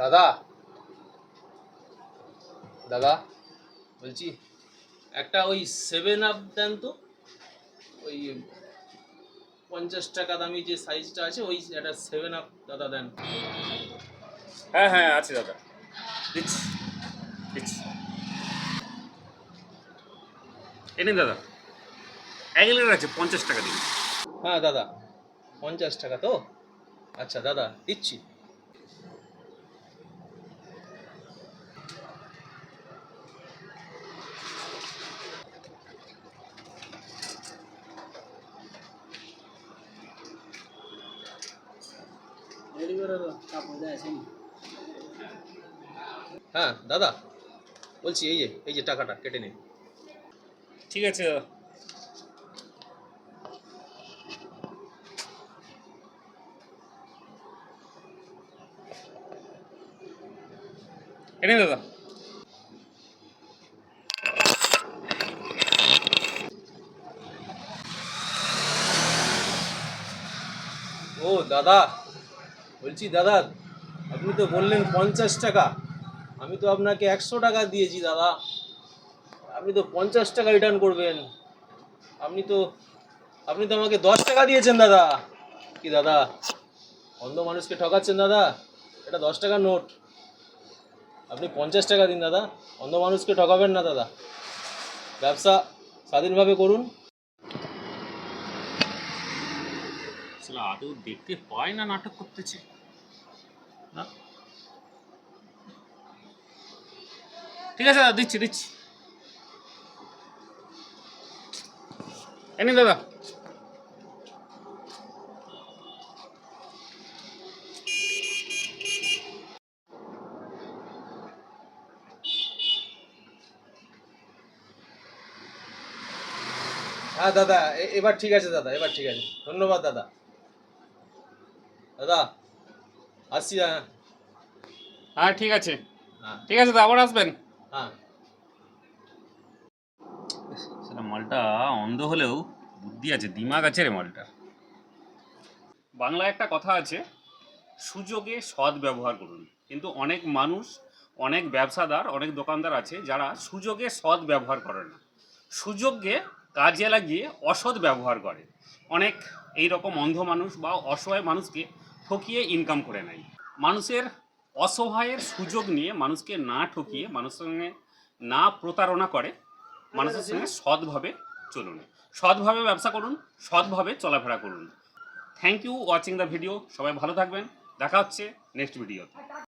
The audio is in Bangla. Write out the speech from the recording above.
দাদা। দাদা, বলছি, একটা ওই সেভেন আপ দেন তো? ওই পঞ্চাশ টাকা দামি যে সাইজটা আছে, ওই একটা সেভেন আপ দাদা দেন। হ্যাঁ হ্যাঁ আছে দাদা। দিচ্ছি দিচ্ছি। এনে দাদা এক লিটার আছে পঞ্চাশ টাকা দিন হ্যাঁ দাদা পঞ্চাশ টাকা তো আচ্ছা দাদা দিচ্ছি হ্যাঁ দাদা বলছি এই যে এই যে টাকাটা কেটে নিন ঠিক আছে। দাদা এনে দাদা। ও দাদা, বলছি দাদা, আপনি তো বললেন পঞ্চাশ টাকা। আমি তো আপনাকে একশো টাকা দিয়েছি দাদা। আপনি তো পঞ্চাশ টাকা রিটার্ন করবেন। আপনি তো আপনি তো আমাকে দশ টাকা দিয়েছেন, দাদা। কি দাদা? অন্ধ মানুষকে ঠকাচ্ছেন, দাদা? এটা দশ টাকার নোট। আপনি পঞ্চাশ টাকা দিন, দাদা। অন্ধ মানুষকে ঠকাবেন না, দাদা। ব্যবসা স্বাধীনভাবে করুন। আদৌ দেখতে পায় না নাটক করতেছে। ঠিক আছে, দাদা, দিচ্ছি দিচ্ছি। এনে দাদা। হ্যাঁ দাদা এবার ঠিক আছে দাদা এবার ঠিক আছে। ধন্যবাদ দাদা। দাদা আসছি হ্যাঁ। হ্যাঁ ঠিক আছে। হ্যাঁ। ঠিক আছে দাদা আবার আসবেন? হ্যাঁ। মালটা অন্ধ হলেও বুদ্ধি আছে, দিমাগ আছে রে মালটা বাংলায় একটা কথা আছে, সুযোগে সৎ ব্যবহার করুন। কিন্তু অনেক মানুষ, অনেক ব্যবসাদার, অনেক দোকানদার আছে যারা সুযোগে সৎ ব্যবহার করে না। সুযোগকে কাজে লাগিয়ে অসৎ ব্যবহার করে। অনেক এই রকম অন্ধ মানুষ বা অসহায় মানুষকে ঠকিয়ে ইনকাম করে নেয়। মানুষের অসহায়ের সুযোগ নিয়ে মানুষকে না ঠকিয়ে, মানুষের সঙ্গে না প্রতারণা করে মানুষের সঙ্গে সৎভাবে চলুন। সৎভাবে ব্যবসা করুন, সৎভাবে চলাফেরা করুন। Thank you watching the video সবাই ভালো থাকবেন। দেখা হচ্ছে নেক্সট ভিডিওতে